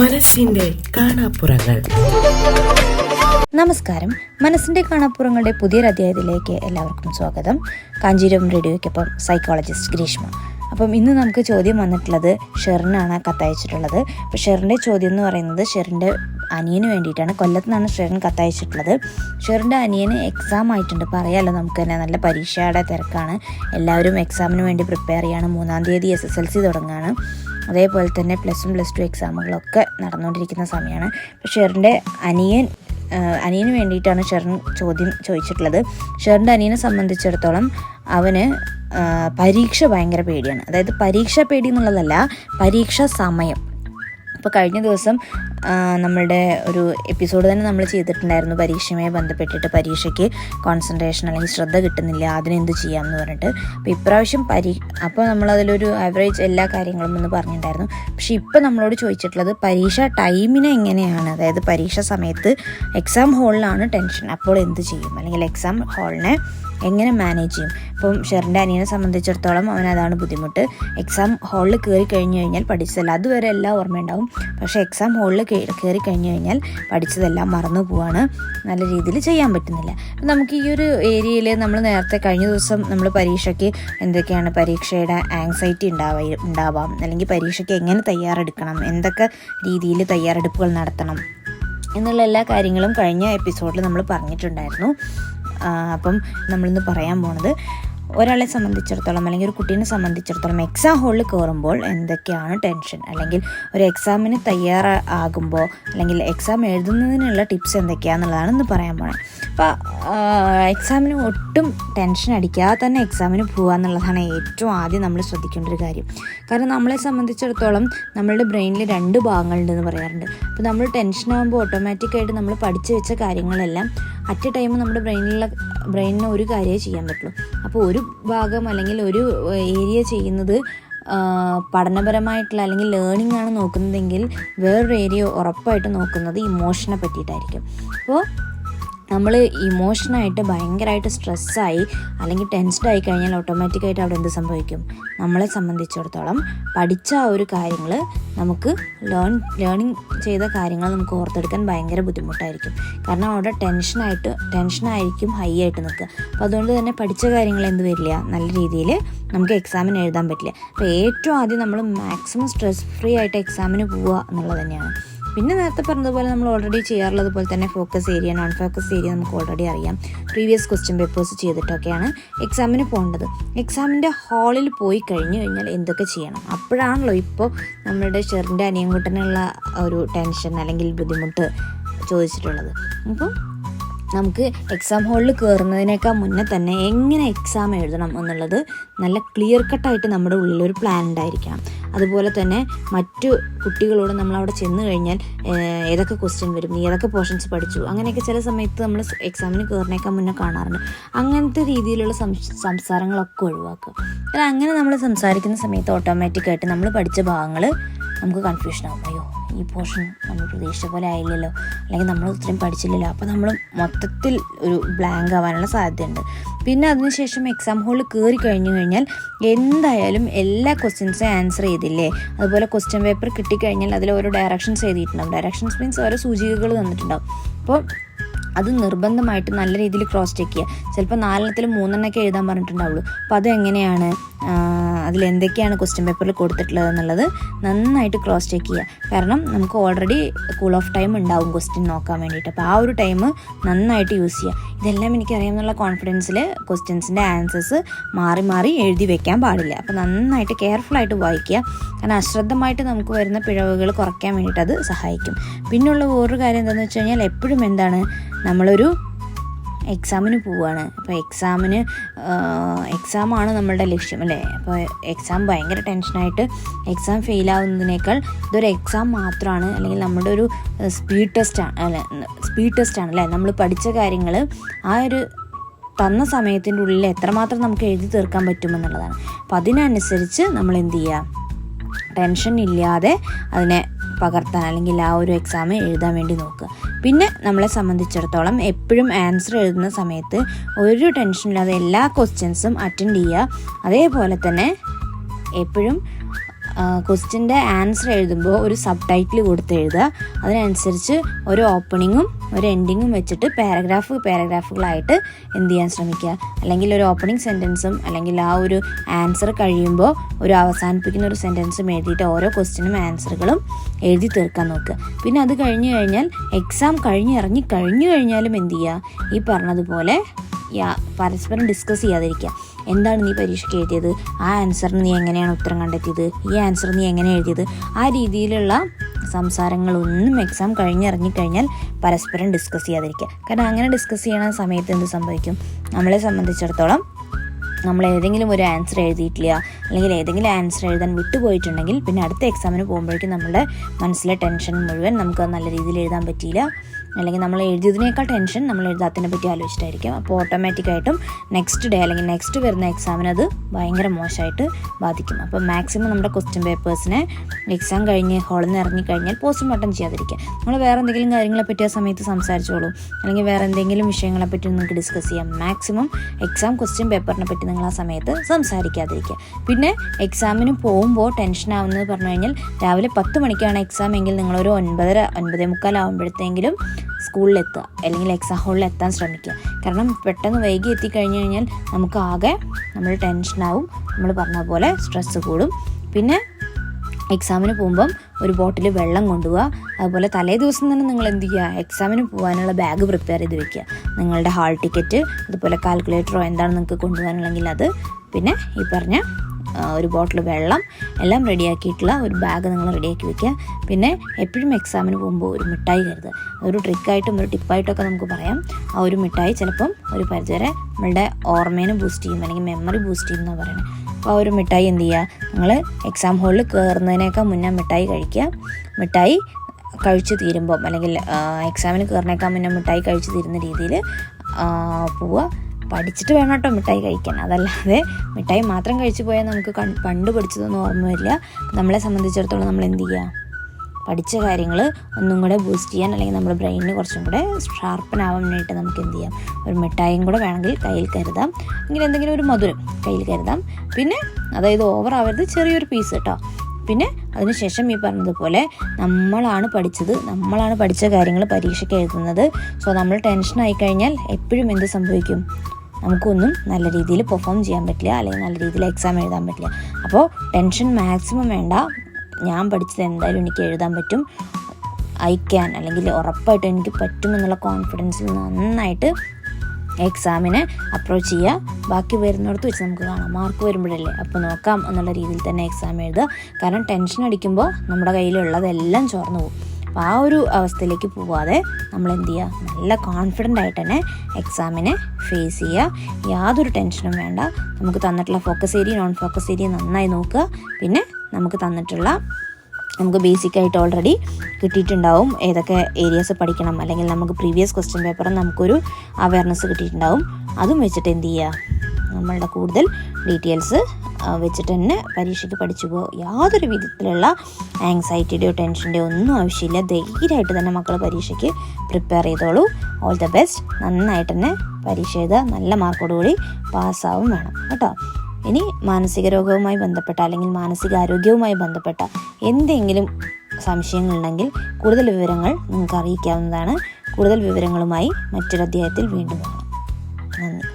മനസ്സിന്റെ കാണാപ്പുറങ്ങൾ. നമസ്കാരം. മനസ്സിന്റെ കാണാപ്പുറങ്ങളുടെ പുതിയൊരു അധ്യായത്തിലേക്ക് എല്ലാവർക്കും സ്വാഗതം. കാഞ്ചീരം റേഡിയോയ്ക്കൊപ്പം സൈക്കോളജിസ്റ്റ് ഗ്രീഷ്മ. അപ്പം ഇന്ന് നമുക്ക് ചോദ്യം വന്നിട്ടുള്ളത് ഷെറിനാണ് കത്തയച്ചിട്ടുള്ളത്. അപ്പോൾ ഷെറിന്റെ ചോദ്യം എന്ന് പറയുന്നത് ഷെറിന്റെ അനിയന് വേണ്ടിയിട്ടാണ്. കൊല്ലത്ത് നിന്നാണ് ഷെറിൻ കത്തയച്ചിട്ടുള്ളത്. ഷെറിന്റെ അനിയന് എക്സാം ആയിട്ടുണ്ട്. പറയാമല്ലോ നമുക്ക് തന്നെ. നല്ല പരീക്ഷയുടെ തിരക്കാണ്. എല്ലാവരും എക്സാമിന് വേണ്ടി പ്രിപ്പയർ ചെയ്യാണ്. മൂന്നാം തീയതി എസ് എസ് എൽ സി തുടങ്ങുകയാണ് അതേപോലെ തന്നെ പ്ലസ് വൺ പ്ലസ് ടു എക്സാമുകളൊക്കെ നടന്നുകൊണ്ടിരിക്കുന്ന സമയമാണ്. ഷെറിന്റെ അനിയൻ അനിയന് വേണ്ടിയിട്ടാണ് ഷെറിൻ ചോദ്യം ചോദിച്ചിട്ടുള്ളത്. ഷെറിന്റെ അനിയനെ സംബന്ധിച്ചിടത്തോളം അവന് പരീക്ഷ ഭയങ്കര പേടിയാണ്. അതായത് പരീക്ഷ പേടി എന്നുള്ളതല്ല പരീക്ഷ സമയം. ഇപ്പോൾ കഴിഞ്ഞ ദിവസം നമ്മളുടെ ഒരു എപ്പിസോഡ് തന്നെ നമ്മൾ ചെയ്തിട്ടുണ്ടായിരുന്നു. പരീക്ഷയുമായി ബന്ധപ്പെട്ടിട്ട് പരീക്ഷയ്ക്ക് കോൺസെൻട്രേഷൻ അല്ലെങ്കിൽ ശ്രദ്ധ കിട്ടുന്നില്ല. അതിനെന്ത് ചെയ്യാം എന്ന് പറഞ്ഞിട്ട്. അപ്പോൾ ഇപ്രാവശ്യം പരീ അപ്പോൾ നമ്മളതിലൊരു ആവറേജ് എല്ലാ കാര്യങ്ങളും എന്ന് പറഞ്ഞിട്ടുണ്ടായിരുന്നു. പക്ഷേ ഇപ്പോൾ നമ്മളോട് ചോദിച്ചിട്ടുള്ളത് പരീക്ഷ ടൈമിന് എങ്ങനെയാണ്? അതായത് പരീക്ഷ സമയത്ത് എക്സാം ഹോളിലാണ് ടെൻഷൻ അപ്പോൾ എന്ത് ചെയ്യും? അല്ലെങ്കിൽ എക്സാം ഹാളിനെ എങ്ങനെ മാനേജ് ചെയ്യും? ഇപ്പം ഷെറിന്റെ അനിയനെ സംബന്ധിച്ചിടത്തോളം അവൻ അതാണ് ബുദ്ധിമുട്ട്. എക്സാം ഹാളിൽ കയറി കഴിഞ്ഞു കഴിഞ്ഞാൽ പഠിച്ചതല്ല. അതുവരെ എല്ലാം ഓർമ്മയുണ്ടാവും. പക്ഷേ എക്സാം ഹാളിൽ കയറി കഴിഞ്ഞു കഴിഞ്ഞാൽ പഠിച്ചതെല്ലാം മറന്നു പോവാണ്. നല്ല രീതിയിൽ ചെയ്യാൻ പറ്റുന്നില്ല. അപ്പം നമുക്ക് ഈ ഒരു ഏരിയയിൽ നമ്മൾ നേരത്തെ കഴിഞ്ഞ ദിവസം നമ്മൾ പരീക്ഷയ്ക്ക് എന്തൊക്കെയാണ് പരീക്ഷയുടെ ആങ്സൈറ്റി ഉണ്ടാവാ അല്ലെങ്കിൽ പരീക്ഷയ്ക്ക് എങ്ങനെ തയ്യാറെടുക്കണം എന്തൊക്കെ രീതിയിൽ തയ്യാറെടുപ്പുകൾ നടത്തണം എന്നുള്ള എല്ലാ കാര്യങ്ങളും കഴിഞ്ഞ എപ്പിസോഡിൽ നമ്മൾ പറഞ്ഞിട്ടുണ്ടായിരുന്നു. അപ്പം നമ്മളിന്ന് പറയാൻ പോണത് ഒരാളെ സംബന്ധിച്ചിടത്തോളം അല്ലെങ്കിൽ ഒരു കുട്ടീനെ സംബന്ധിച്ചിടത്തോളം എക്സാം ഹോളിൽ കയറുമ്പോൾ എന്തൊക്കെയാണ് ടെൻഷൻ അല്ലെങ്കിൽ ഒരു എക്സാമിന് തയ്യാറാകുമ്പോൾ അല്ലെങ്കിൽ എക്സാം എഴുതുന്നതിനുള്ള ടിപ്സ് എന്തൊക്കെയാണെന്നുള്ളതാണ് ഇന്ന് പറയാൻ പോണേ. അപ്പോൾ എക്സാമിന് ഒട്ടും ടെൻഷൻ അടിക്കാതെ തന്നെ എക്സാമിന് പോകുക എന്നുള്ളതാണ് ഏറ്റവും ആദ്യം നമ്മൾ ശ്രദ്ധിക്കേണ്ട ഒരു കാര്യം. കാരണം നമ്മളെ സംബന്ധിച്ചിടത്തോളം നമ്മളുടെ ബ്രെയിനിൽ രണ്ട് ഭാഗങ്ങളുണ്ടെന്ന് പറയാറുണ്ട്. അപ്പോൾ നമ്മൾ ടെൻഷൻ ആകുമ്പോൾ ഓട്ടോമാറ്റിക്കായിട്ട് നമ്മൾ പഠിച്ചു വെച്ച കാര്യങ്ങളെല്ലാം അറ്റ് എ ടൈം നമ്മുടെ ബ്രെയിനിലുള്ള ബ്രെയിനിന് ഒരു കാര്യമേ ചെയ്യാൻ പറ്റുള്ളൂ. അപ്പോൾ ഒരു ഭാഗം അല്ലെങ്കിൽ ഒരു ഏരിയ ചെയ്യുന്നത് പഠനപരമായിട്ടുള്ള അല്ലെങ്കിൽ ലേണിംഗ് ആണ് നോക്കുന്നതെങ്കിൽ വേറൊരു ഏരിയ ഉറപ്പായിട്ട് നോക്കുന്നത് ഇമോഷനെ പറ്റിയിട്ടായിരിക്കും. അപ്പോൾ നമ്മൾ ഇമോഷനായിട്ട് ഭയങ്കരമായിട്ട് സ്ട്രെസ്സായി അല്ലെങ്കിൽ ടെൻസ്ഡ് ആയി കഴിഞ്ഞാൽ ഓട്ടോമാറ്റിക്കായിട്ട് അവിടെ എന്ത് സംഭവിക്കും? നമ്മളെ സംബന്ധിച്ചിടത്തോളം പഠിച്ച ആ ഒരു കാര്യങ്ങൾ നമുക്ക് ലേൺ ലേണിംഗ് ചെയ്ത കാര്യങ്ങൾ നമുക്ക് ഓർത്തെടുക്കാൻ ഭയങ്കര ബുദ്ധിമുട്ടായിരിക്കും. കാരണം അവിടെ ടെൻഷനായിട്ട് ടെൻഷനായിരിക്കും ഹൈ ആയിട്ട് നിൽക്കുക. അപ്പോൾ അതുകൊണ്ട് തന്നെ പഠിച്ച കാര്യങ്ങൾ എന്ത് വരില്ല? നല്ല രീതിയിൽ നമുക്ക് എക്സാമിന് എഴുതാൻ പറ്റില്ല. അപ്പോൾ ഏറ്റവും ആദ്യം നമ്മൾ മാക്സിമം സ്ട്രെസ് ഫ്രീ ആയിട്ട് എക്സാമിന് പോവുക എന്നുള്ളത് തന്നെയാണ്. പിന്നെ നേരത്തെ പറഞ്ഞതുപോലെ നമ്മൾ ഓൾറെഡി ചെയ്യാറുള്ളത് പോലെ തന്നെ focus area non focus area നമുക്ക് ഓൾറെഡി അറിയാം. പ്രീവിയസ് ക്വസ്റ്റ്യൻ പേപ്പേഴ്സ് ചെയ്തിട്ടൊക്കെയാണ് എക്സാമിന് പോകേണ്ടത്. എക്സാമിന്റെ ഹാളിൽ പോയി കഴിഞ്ഞു കഴിഞ്ഞാൽ എന്തൊക്കെ ചെയ്യണം? അപ്പോഴാണല്ലോ ഇപ്പോൾ നമ്മളുടെ ചെറിന്റെ അനിയൻകുട്ടനുള്ള ഒരു ടെൻഷൻ അല്ലെങ്കിൽ ബുദ്ധിമുട്ട് ചോദിച്ചിട്ടുള്ളത്. അപ്പോൾ നമുക്ക് എക്സാം ഹാളിൽ കയറുന്നതിനേക്കാൾ മുന്നേ തന്നെ എങ്ങനെ എക്സാം എഴുതണം എന്നുള്ളത് നല്ല ക്ലിയർ കട്ടായിട്ട് നമ്മുടെ ഉള്ളിലൊരു പ്ലാൻ ഉണ്ടായിരിക്കണം. അതുപോലെ തന്നെ മറ്റു കുട്ടികളോട് നമ്മൾ അവിടെ ചെന്ന് കഴിഞ്ഞാൽ ഏതൊക്കെ ക്വസ്റ്റ്യൻ വരും നീ ഏതൊക്കെ പോർഷൻസ് പഠിച്ചു? അങ്ങനെയൊക്കെ ചില സമയത്ത് നമ്മൾ എക്സാമിന് കയറിനേക്കാൻ മുന്നേ കാണാറുണ്ട്. അങ്ങനത്തെ രീതിയിലുള്ള സംസാരങ്ങളൊക്കെ ഒഴിവാക്കുക. അല്ല അങ്ങനെ നമ്മൾ സംസാരിക്കുന്ന സമയത്ത് ഓട്ടോമാറ്റിക്കായിട്ട് നമ്മൾ പഠിച്ച ഭാഗങ്ങൾ നമുക്ക് കൺഫ്യൂഷൻ ആവും. അയ്യോ ഈ പോർഷൻ നമ്മൾ പ്രതീക്ഷിച്ച പോലെ ആയില്ലല്ലോ. അല്ലെങ്കിൽ നമ്മൾ ഇത്രയും പഠിച്ചില്ലല്ലോ. അപ്പോൾ നമ്മൾ മൊത്തത്തിൽ ഒരു ബ്ലാങ്ക് ആവാനുള്ള സാധ്യതയുണ്ട്. പിന്നെ അതിനുശേഷം എക്സാം ഹോളിൽ കയറി കഴിഞ്ഞു കഴിഞ്ഞാൽ എന്തായാലും എല്ലാ ക്വസ്റ്റ്യൻസും ആൻസർ ചെയ്തില്ലേ? അതുപോലെ ക്വസ്റ്റ്യൻ പേപ്പർ കിട്ടിക്കഴിഞ്ഞാൽ അതിൽ ഓരോ ഡയറക്ഷൻസ് എഴുതിയിട്ടുണ്ടാവും. ഡയറക്ഷൻസ് മീൻസ് ഓരോ സൂചികകൾ തന്നിട്ടുണ്ടാവും. അപ്പോൾ അത് നിർബന്ധമായിട്ട് നല്ല രീതിയിൽ ക്രോസ് ചെക്ക് ചെയ്യുക. ചിലപ്പോൾ നാലെണ്ണത്തിൽ മൂന്നെണ്ണമൊക്കെ എഴുതാൻ പറഞ്ഞിട്ടുണ്ടാവുള്ളൂ. അപ്പോൾ അത് എങ്ങനെയാണ് അതിൽ എന്തൊക്കെയാണ് ക്വസ്റ്റ്യൻ പേപ്പറിൽ കൊടുത്തിട്ടുള്ളത് എന്നുള്ളത് നന്നായിട്ട് ക്രോസ് ചെക്ക് ചെയ്യുക കാരണം നമുക്ക് ഓൾറെഡി കൂൾ ഓഫ് ടൈം ഉണ്ടാവും ക്വസ്റ്റ്യൻ നോക്കാൻ വേണ്ടിയിട്ട്. അപ്പോൾ ആ ഒരു ടൈം നന്നായിട്ട് യൂസ് ചെയ്യുക ഇതെല്ലാം എനിക്കറിയാമെന്നുള്ള കോൺഫിഡൻസിൽ ക്വസ്റ്റ്യൻസിന്റെ ആൻസേഴ്സ് മാറി മാറി എഴുതി വെക്കാൻ പാടില്ല. അപ്പോൾ നന്നായിട്ട് കെയർഫുള്ളായിട്ട് വായിക്കുക. കാരണം അശ്രദ്ധമായിട്ട് നമുക്ക് വരുന്ന പിഴവുകൾ കുറയ്ക്കാൻ വേണ്ടിയിട്ട് അത് സഹായിക്കും. പിന്നെയുള്ള വേറൊരു കാര്യം എന്താണെന്ന് വെച്ച് കഴിഞ്ഞാൽ എപ്പോഴും എന്താണ് നമ്മളൊരു എക്സാമിന് പോവുകയാണ് അപ്പോൾ എക്സാമിന് എക്സാമാണ് നമ്മളുടെ ലക്ഷ്യം അല്ലേ? അപ്പോൾ എക്സാം ഭയങ്കര ടെൻഷനായിട്ട് എക്സാം ഫെയിലാവുന്നതിനേക്കാൾ ഇതൊരു എക്സാം മാത്രമാണ് അല്ലെങ്കിൽ നമ്മുടെ ഒരു സ്പീഡ് ടെസ്റ്റാണ് അല്ല സ്പീഡ് ടെസ്റ്റാണ് അല്ലേ? നമ്മൾ പഠിച്ച കാര്യങ്ങൾ ആ ഒരു തന്ന സമയത്തിന്റെ ഉള്ളിൽ എത്രമാത്രം നമുക്ക് എഴുതി തീർക്കാൻ പറ്റുമെന്നുള്ളതാണ്. അപ്പോൾ അതിനനുസരിച്ച് നമ്മൾ എന്ത് ചെയ്യുക ടെൻഷൻ ഇല്ലാതെ അതിനെ പകർത്താൻ അല്ലെങ്കിൽ ആ ഒരു എക്സാം എഴുതാൻ വേണ്ടി നോക്കുക. പിന്നെ നമ്മളെ സംബന്ധിച്ചിടത്തോളം എപ്പോഴും ആൻസർ എഴുതുന്ന സമയത്ത് ഒരു ടെൻഷനില്ലാതെ എല്ലാ ക്വസ്റ്റ്യൻസും അറ്റൻഡ് ചെയ്യുക. അതേപോലെ തന്നെ എപ്പോഴും ക്വസ്റ്റിന്റെ ആൻസർ എഴുതുമ്പോൾ ഒരു സബ് ടൈറ്റിൽ കൊടുത്ത് എഴുതുക. അതിനനുസരിച്ച് ഒരു ഓപ്പണിങ്ങും ഒരു എൻഡിങ്ങും വെച്ചിട്ട് പാരഗ്രാഫ് പാരഗ്രാഫുകളായിട്ട് എന്ത് ചെയ്യാൻ ശ്രമിക്കുക. അല്ലെങ്കിൽ ഒരു ഓപ്പണിംഗ് സെന്റൻസും അല്ലെങ്കിൽ ആ ഒരു ആൻസർ കഴിയുമ്പോൾ ഒരു അവസാനിപ്പിക്കുന്ന ഒരു സെന്റൻസും എഴുതിയിട്ട് ഓരോ ക്വസ്റ്റിനും ആൻസറുകളും എഴുതി തീർക്കാൻ നോക്കുക. പിന്നെ അത് കഴിഞ്ഞു കഴിഞ്ഞാൽ എക്സാം കഴിഞ്ഞ് ഇറങ്ങി കഴിഞ്ഞു കഴിഞ്ഞാലും എന്ത് ചെയ്യുക? ഈ പറഞ്ഞതുപോലെ പരസ്പരം ഡിസ്കസ് ചെയ്യാതിരിക്കുക. എന്താണ് നീ പരീക്ഷയ്ക്ക് എഴുതിയത്? ആ ആൻസറിന് നീ എങ്ങനെയാണ് ഉത്തരം കണ്ടെത്തിയത്? ഈ ആൻസർ നീ എങ്ങനെ എഴുതിയത്? ആ രീതിയിലുള്ള സംസാരങ്ങളൊന്നും എക്സാം കഴിഞ്ഞിറങ്ങിക്കഴിഞ്ഞാൽ പരസ്പരം ഡിസ്കസ് ചെയ്യാതിരിക്കുക. കാരണം അങ്ങനെ ഡിസ്കസ് ചെയ്യണ സമയത്ത് എന്ത് സംഭവിക്കും? നമ്മളെ സംബന്ധിച്ചിടത്തോളം നമ്മൾ ഏതെങ്കിലും ഒരു ആൻസർ എഴുതിയിട്ടില്ല അല്ലെങ്കിൽ ഏതെങ്കിലും ആൻസർ എഴുതാൻ വിട്ടുപോയിട്ടുണ്ടെങ്കിൽ പിന്നെ അടുത്ത എക്സാമിന് പോകുമ്പോഴേക്കും നമ്മുടെ മനസ്സിലെ ടെൻഷൻ മുഴുവൻ നമുക്ക് നല്ല രീതിയിൽ എഴുതാൻ പറ്റിയില്ല. അല്ലെങ്കിൽ നമ്മൾ എഴുതിയതിനേക്കാൾ ടെൻഷൻ നമ്മൾ എഴുതാത്തതിനെ പറ്റി ആലോചിച്ചിട്ടായിരിക്കും. അപ്പോൾ ഓട്ടോമാറ്റിക്കായിട്ടും നെക്സ്റ്റ് ഡേ അല്ലെങ്കിൽ നെക്സ്റ്റ് വരുന്ന എക്സാമിന് അത് ഭയങ്കര മോശമായിട്ട് ബാധിക്കും. അപ്പോൾ മാക്സിമം നമ്മുടെ ക്വസ്റ്റ്യൻ പേപ്പേഴ്സിനെ എക്സാം കഴിഞ്ഞ് ഹോളിൽ നിന്ന് ഇറങ്ങിക്കഴിഞ്ഞാൽ പോസ്റ്റ്മോർട്ടം ചെയ്യാതിരിക്കുക. നമ്മൾ വേറെ എന്തെങ്കിലും കാര്യങ്ങളെ പറ്റി ആ സമയത്ത് സംസാരിച്ചോളൂ. അല്ലെങ്കിൽ വേറെ എന്തെങ്കിലും വിഷയങ്ങളെ പറ്റി നിങ്ങൾക്ക് ഡിസ്കസ് ചെയ്യാം. മാക്സിമം എക്സാം ക്വസ്റ്റ്യൻ പേപ്പറിനെ പറ്റി നിങ്ങൾ ആ സമയത്ത് സംസാരിക്കാതിരിക്കുക. പിന്നെ എക്സാമിന് പോകുമ്പോൾ ടെൻഷൻ ആവുന്നത് പറഞ്ഞു കഴിഞ്ഞാൽ രാവിലെ പത്ത് മണിക്കാണ് എക്സാം എങ്കിൽ നിങ്ങളൊരു ഒൻപതര ഒൻപതേ മുക്കാലാവുമ്പോഴത്തേങ്കിലും സ്കൂളിലെത്തുക അല്ലെങ്കിൽ എക്സാം ഹാളിൽ എത്താൻ ശ്രമിക്കുക. കാരണം പെട്ടെന്ന് വൈകി എത്തിക്കഴിഞ്ഞ് കഴിഞ്ഞാൽ നമുക്ക് ആകെ നമ്മൾ ടെൻഷനാവും നമ്മൾ പറഞ്ഞ പോലെ സ്ട്രെസ്സ് കൂടും. പിന്നെ എക്സാമിന് പോകുമ്പം ഒരു ബോട്ടിൽ വെള്ളം കൊണ്ടുപോവുക. അതുപോലെ തലേ ദിവസം തന്നെ നിങ്ങൾ എന്ത് ചെയ്യുക? എക്സാമിന് പോകാനുള്ള ബാഗ് പ്രിപ്പയർ ചെയ്ത് വെക്കുക. നിങ്ങളുടെ ഹാൾ ടിക്കറ്റ് അതുപോലെ കാൽക്കുലേറ്ററോ എന്താണ് നിങ്ങൾക്ക് കൊണ്ടുപോകാനുള്ളെങ്കിൽ അത്. പിന്നെ ഈ പറഞ്ഞ ഒരു ബോട്ടിൽ വെള്ളം എല്ലാം റെഡിയാക്കിയിട്ടുള്ള ഒരു ബാഗ് നിങ്ങൾ റെഡിയാക്കി വെക്കുക. പിന്നെ എപ്പോഴും എക്സാമിന് പോകുമ്പോൾ ഒരു മിഠായി കരുത് ഒരു ട്രിക്കായിട്ടും ഒരു ടിപ്പായിട്ടൊക്കെ നമുക്ക് പറയാം. ആ ഒരു മിഠായി ചിലപ്പം ഒരു പരിധിവരെ നമ്മളുടെ ഓർമ്മേനെ ബൂസ്റ്റ് ചെയ്യും അല്ലെങ്കിൽ മെമ്മറി ബൂസ്റ്റ് ചെയ്യും എന്നാണ് പറയുന്നത് അപ്പോൾ ആ ഒരു മിഠായി എന്ത് ചെയ്യുക നിങ്ങൾ എക്സാം ഹോളിൽ കയറുന്നതിനേക്കാൾ മുന്നേ മിഠായി കഴിക്കുക. മിഠായി കഴിച്ചു തീരുമ്പം അല്ലെങ്കിൽ എക്സാമിന് കയറുന്നേക്കാൾ മുന്നേ മിഠായി കഴിച്ചു തീരുന്ന രീതിയിൽ പോവുക. പഠിച്ചിട്ട് വേണം കേട്ടോ മിഠായി കഴിക്കാൻ. അതല്ലാതെ മിഠായി മാത്രം കഴിച്ചു പോയാൽ നമുക്ക് പണ്ട് പഠിച്ചതൊന്നും ഓർമ്മ വരില്ല. നമ്മളെ സംബന്ധിച്ചിടത്തോളം നമ്മൾ എന്ത് ചെയ്യുക പഠിച്ച കാര്യങ്ങൾ ഒന്നും കൂടെ ബൂസ്റ്റ് ചെയ്യാൻ അല്ലെങ്കിൽ നമ്മുടെ ബ്രെയിനിന് കുറച്ചും കൂടെ വേണ്ടിയിട്ട് നമുക്ക് എന്ത് ചെയ്യാം? ഒരു മിഠായും കൂടെ വേണമെങ്കിൽ കയ്യിൽ കരുതാം. അല്ലെങ്കിൽ എന്തെങ്കിലും ഒരു മധുരം കയ്യിൽ കരുതാം. പിന്നെ അതായത് ഓവർ ആവരുത് ചെറിയൊരു പീസ് കേട്ടോ പിന്നെ അതിനുശേഷം ഈ പറഞ്ഞതുപോലെ നമ്മളാണ് പഠിച്ചത്. നമ്മളാണ് പഠിച്ച കാര്യങ്ങൾ പരീക്ഷയ്ക്ക് എഴുതുന്നത്. സോ നമ്മൾ ടെൻഷൻ ആയി കഴിഞ്ഞാൽ എപ്പോഴും എന്ത് സംഭവിക്കും? നമുക്കൊന്നും നല്ല രീതിയിൽ പെർഫോം ചെയ്യാൻ പറ്റില്ല. അല്ലെങ്കിൽ നല്ല രീതിയിൽ എക്സാം എഴുതാൻ പറ്റില്ല. അപ്പോൾ ടെൻഷൻ മാക്സിമം വേണ്ട. ഞാൻ പഠിച്ചത് എന്തായാലും എനിക്ക് എഴുതാൻ പറ്റും. ഐ ക്യാൻ അല്ലെങ്കിൽ ഉറപ്പായിട്ട് എനിക്ക് പറ്റുമെന്നുള്ള കോൺഫിഡൻസിൽ നന്നായിട്ട് എക്സാമിനെ അപ്രോച്ച് ചെയ്യുക. ബാക്കി വരുന്നിടത്ത് വെച്ച് നമുക്ക് കാണാം. മാർക്ക് വരുമ്പോഴല്ലേ? അപ്പോൾ നോക്കാം എന്നുള്ള രീതിയിൽ തന്നെ എക്സാം എഴുതുക. കാരണം ടെൻഷൻ അടിക്കുമ്പോൾ നമ്മുടെ കയ്യിലുള്ളതെല്ലാം ചോർന്നു പോകും. അപ്പോൾ ആ ഒരു അവസ്ഥയിലേക്ക് പോവാതെ നമ്മൾ എന്ത് ചെയ്യുക? നല്ല കോൺഫിഡന്റ് ആയിട്ട് തന്നെ എക്സാമിനെ ഫേസ് ചെയ്യുക. യാതൊരു ടെൻഷനും വേണ്ട. നമുക്ക് തന്നിട്ടുള്ള focus area non focus area നന്നായി നോക്കുക. പിന്നെ നമുക്ക് തന്നിട്ടുള്ള നമുക്ക് ബേസിക് ആയിട്ട് ഓൾറെഡി കിട്ടിയിട്ടുണ്ടാവും. ഏതൊക്കെ ഏരിയാസ് പഠിക്കണം അല്ലെങ്കിൽ നമുക്ക് പ്രീവിയസ് ക്വസ്റ്റ്യൻ പേപ്പറും നമുക്കൊരു അവയർനെസ് കിട്ടിയിട്ടുണ്ടാവും. അതും വെച്ചിട്ട് എന്ത് ചെയ്യുക നമ്മളുടെ കൂടുതൽ ഡീറ്റെയിൽസ് വെച്ചിട്ട് തന്നെ പരീക്ഷയ്ക്ക് പഠിച്ചു പോകുക യാതൊരു വിധത്തിലുള്ള ആങ്സൈറ്റിയുടെയോ ടെൻഷന്റെയോ ഒന്നും ആവശ്യമില്ല. ധൈര്യമായിട്ട് തന്നെ മക്കൾ പരീക്ഷയ്ക്ക് പ്രിപ്പയർ ചെയ്തോളൂ. ഓൾ ദ ബെസ്റ്റ് നന്നായിട്ട് തന്നെ പരീക്ഷ എഴുതുക. നല്ല മാർക്കോടുകൂടി പാസ്സാവും വേണം. കേട്ടോ? ഇനി മാനസിക രോഗവുമായി ബന്ധപ്പെട്ട അല്ലെങ്കിൽ മാനസികാരോഗ്യവുമായി ബന്ധപ്പെട്ട എന്തെങ്കിലും സംശയങ്ങളുണ്ടെങ്കിൽ കൂടുതൽ വിവരങ്ങൾ നിങ്ങൾക്ക് അറിയിക്കാവുന്നതാണ്. കൂടുതൽ വിവരങ്ങളുമായി മറ്റൊരു അധ്യായത്തിൽ വീണ്ടും കാണാം നന്ദി.